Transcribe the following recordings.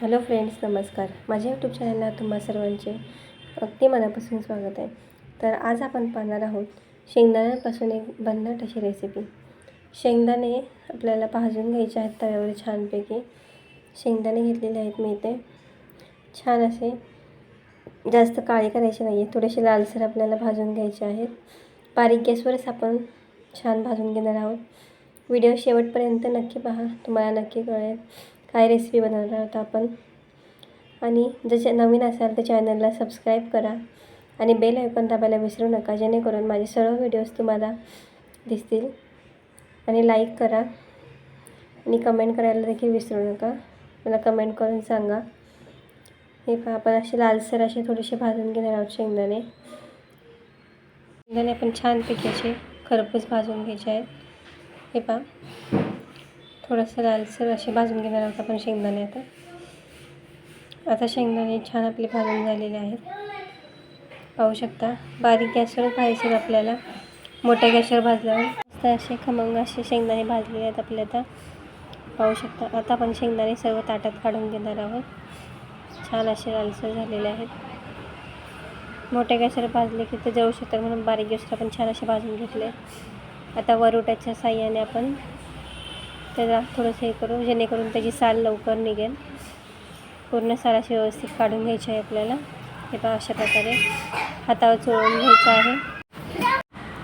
Hello friends नमस्कार. माझ्या YouTube चॅनलला तुम्हा सर्वांचे अगदी मनापासून स्वागत आहे. तर आज आपण पाहणार आहोत शेंगदाण्यापासून एक भन्नाट अशी रेसिपी शेंगदाणे आपल्याला भाजून घ्यायचे आहेत तव्यावर छानपैकी. शेंगदाणे घेतलेले आहेत मी इथे. छान असे जास्त काळे करायचे नाही आहे थोडेसे लालसर आपल्याला भाजून घ्यायचे आहेत. बारीक गॅसवरच आपण छान भाजून घेणार आहोत. व्हिडिओ शेवटपर्यंत नक्की पहा तुम्हाला नक्की कळेल. काय रेसिपी बनवणार आहोत आपण? आणि जसे नवीन असाल तर चॅनलला सबस्क्राईब करा. आणि बेल आयकॉन दाबायला विसरू नका जेणेकरून माझे सर्व व्हिडिओज तुम्हाला दिसतील. आणि लाईक करा. आणि कमेंट करायला देखील विसरू नका. मला कमेंट करून सांगा. हे पहा आपण असे लालसर असे थोडेसे भाजून घेणार आहोत शेंगदाणे. शेंगदाणे आपण छानपैकी असे खरपूस भाजून घ्यायचे आहेत. हे पहा. थोडंसं लालसर असे भाजून घेणार आहोत आपण शेंगदाणे आता. आता शेंगदाणे छान आपले भाजून झालेले आहेत. पाहू शकता बारीक गॅसवरच भाजायचे आपल्याला. मोठ्या गॅसवर भाजल्यावर मस्त असे खमंग असे शेंगदाणे भाजलेले आहेत आपले आता. पाहू शकता आता आपण शेंगदाणे सर्व ताटात काढून घेणार आहोत. छान असे लालसर झालेले आहेत. मोठ्या गॅसवर भाजले की ते जळू शकतात म्हणून बारीक गॅसवर आपण छान असे भाजून घेतले. आता वरोट्याच्या साह्याने आपण त्याला थोडंसं हे करू जेणेकरून त्याची साल लवकर निघेल. पूर्ण साल अशी व्यवस्थित काढून घ्यायची आहे आपल्याला. हे पहा अशा प्रकारे हातावर चोळून घ्यायचं आहे.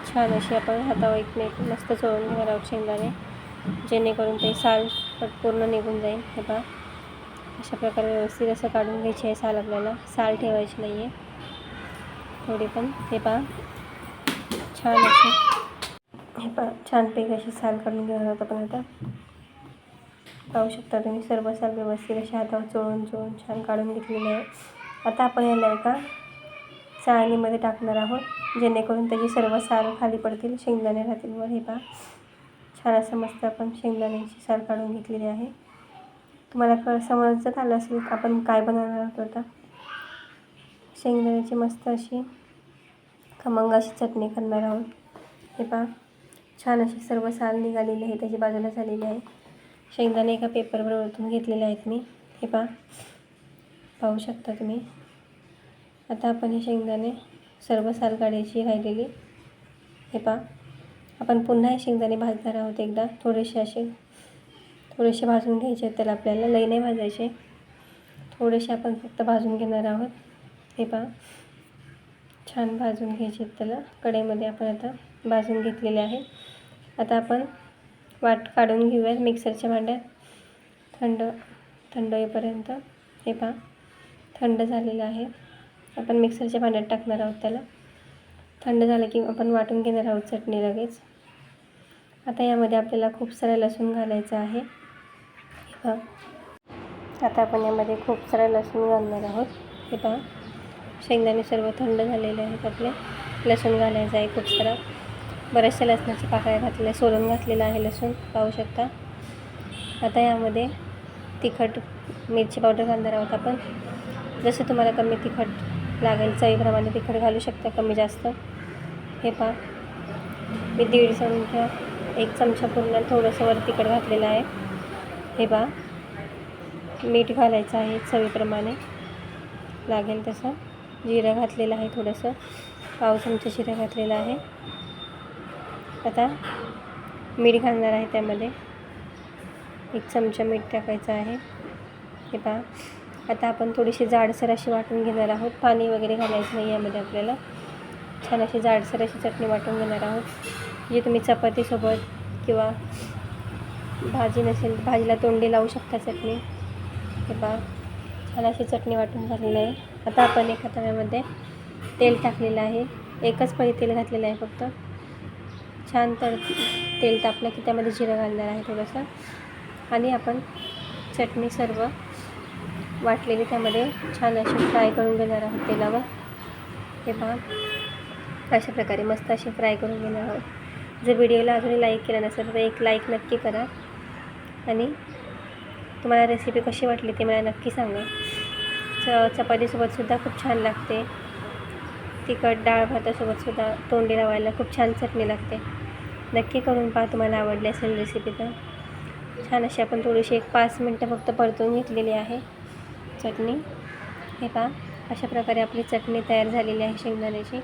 छान अशी आपण हातावर एक मस्त चोळून घेणार आहोत शेंगदाणे जेणेकरून ते साल पूर्ण निघून जाईल. हे पहा अशा प्रकारे व्यवस्थित असं काढून घ्यायची आहे साल आपल्याला. साल ठेवायची नाही आहे थोडी पण हे पहा छान अशी हे पहा छानपैकी अशी साल काढून घेणार आहोत आपण आता. पाहू शकता तुम्ही सर्व साल व्यवस्थित अशा हातावर चोळून चोळून छान काढून घेतलेले आहे. आता आपण याला एका चाळणीमध्ये टाकणार आहोत जेणेकरून त्याची सर्व साल खाली पडतील शेंगदाणे राहतील. वर हे पहा छान असं मस्त आपण शेंगदाण्याची साल काढून घेतलेली आहे. तुम्हाला कळ समजत आलं असेल आपण काय बनवणार आहोत आता. शेंगदाण्याची मस्त अशी खमंग अशी चटणी करणार आहोत. हे पहा छान अशी सर्व साल निघालेली आहे त्याची बाजूला झालेली आहे. शेंगदाणे एका पेपरवर ओळखून घेतलेले आहेत मी. हे पा पाहू शकता तुम्ही. आता आपण हे शेंगदाणे सर्व साल काढायची राहिलेली. हे पहा. आपण पुन्हा हे शेंगदाणे भाजणार आहोत एकदा. थोडेसे असे थोडेसे भाजून घ्यायचे आहेत. त्याला आपल्याला लई नाही भाजायचे. थोडेसे आपण फक्त भाजून घेणार आहोत. हे पहा. छान भाजून घ्यायचे आहेत त्याला. कढईमध्ये आपण आता भाजून घेतलेले आहे. आता आपण वाट काढून घेऊयात मिक्सरच्या भांड्यात. थंड थंड होईपर्यंत हे पहा थंड झालेलं आहे. आपण मिक्सरच्या भांड्यात टाकणार आहोत त्याला. थंड झालं की आपण वाटून घेणार आहोत चटणी लगेच. आता यामध्ये आपल्याला खूप सारा लसूण घालायचा आहे. हे पहा. आता आपण यामध्ये खूप सारा लसूण घालणार आहोत. हे पहा. शेंगदाणे सर्व थंड झालेले आहेत आपले. लसूण घालायचं आहे खूप सारा. बऱ्याचशा लसणाच्या पाकळ्या घातलेल्या सोलून घातलेलं आहे लसूण पाहू शकता. आता यामध्ये तिखट मिरची पावडर घालणार आहोत आपण. जसं तुम्हाला कमी तिखट लागेल चवीप्रमाणे तिखट घालू शकता कमी जास्त. हे पहा. मी दीड चमचा एक चमचा पूर्ण थोडंसं वर तिखट घातलेलं आहे. हे पहा. मीठ घालायचं आहे चवीप्रमाणे. लागेल तसं. जिरं घातलेलं आहे थोडंसं. पाव चमचा जिरं घातलेलं आहे. आता मीठ घालणार आहे त्यामध्ये. एक चमचा मीठ टाकायचं आहे. हे पहा. आता आपण थोडीशी जाडसर अशी वाटून घेणार आहोत. पाणी वगैरे घालायचं नाही यामध्ये आपल्याला. छान अशी जाडसर अशी चटणी वाटून घेणार आहोत. जी तुम्ही चपातीसोबत किंवा भाजी नसेल भाजीला तोंडी लावू शकता चटणी. हे पहा. छान अशी चटणी वाटून झालेली आहे. आता आपण एका तव्यामध्ये तेल टाकलेलं आहे. एकच पळी तेल घातलेलं आहे फक्त. छान तर तेल तापलं की त्यामध्ये जिरं घालणार आहे थोडंसं. आणि आपण चटणी सर्व वाटलेली त्यामध्ये छान अशी फ्राय करून घेणार आहोत तेलावर. हे पहा. अशा प्रकारे मस्त अशी फ्राय करून घेणार आहोत. जर व्हिडिओला अजूनही लाईक केला नसेल तर एक लाईक नक्की करा. आणि तुम्हाला रेसिपी कशी वाटली ते मला नक्की सांगा. च चपातीसोबतसुद्धा खूप छान लागते. तिखट डाळ भातासोबतसुद्धा तोंडी लावायला खूप छान चटणी लागते. नक्की करून पहा तुम्हाला आवडली असेल रेसिपी तर. छान अशी आपण थोडीशी एक पाच मिनटं फक्त परतून घेतलेली आहे चटणी. हे पहा अशा प्रकारे आपली चटणी तयार झालेली आहे शेंगदाण्याची.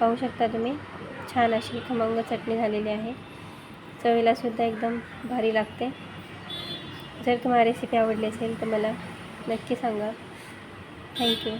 पाहू शकता तुम्ही छान अशी खमंग चटणी झालेली आहे. चवीलासुद्धा एकदम भारी लागते. जर तुम्हाला रेसिपी आवडली असेल तर मला नक्की सांगा. थँक्यू